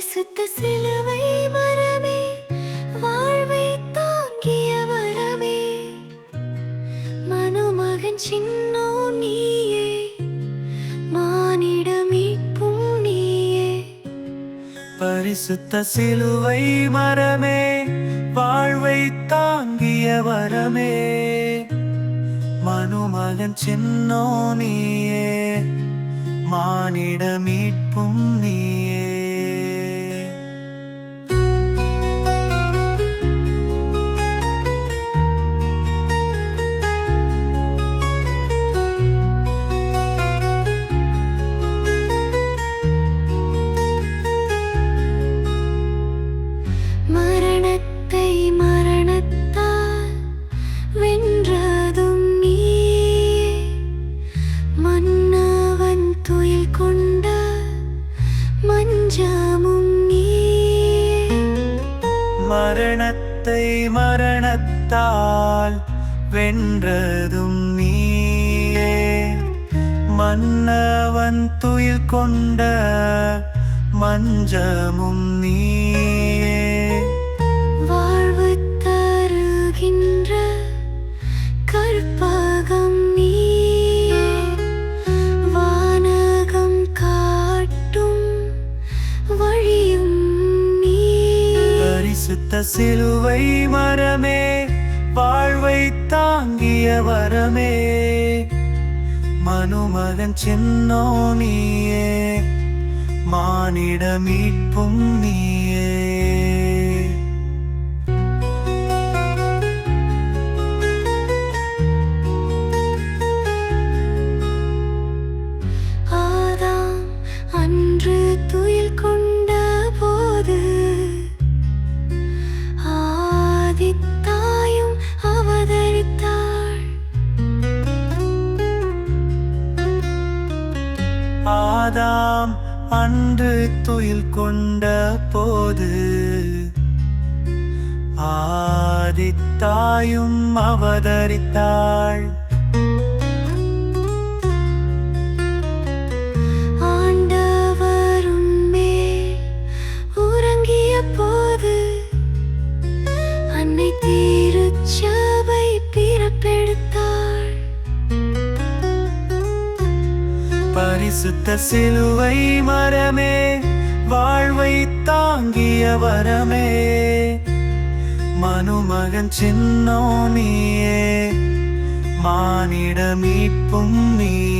பரிசுத்த சிலுவை மரமே வாழ்வை தாங்கிய வரமே மனுமகன் சின்னோ நீயே மானிடமீட்பும் நீயே. பரிசுத்த சிலுவை மரமே வாழ்வை தாங்கிய வரமே. மனுமகன் சின்னோ நீயே மானிட மீட்பும் நீ மஞ்சமும் மரணத்தை மரணத்தால் வென்றதும் நீயே. மன்னவன் துயில் கொண்ட மஞ்சமும் நீ பரிசுத்த சிலுவை மரமே வாழ்வை தாங்கிய வரமே. மனுமகன் சின்னோ நீயே மானிட மீட்பும் நீயே. ஆதாம் அன்று துயில் கொண்ட போது ஆதித்தாயும் அவதரித்தாள். பரிசுத்த சிலுவை மரமே வாழ்வை தாங்கிய வரமே. மனுமகன் சின்னோ நீயே மானிட மீட்பும் நீயே.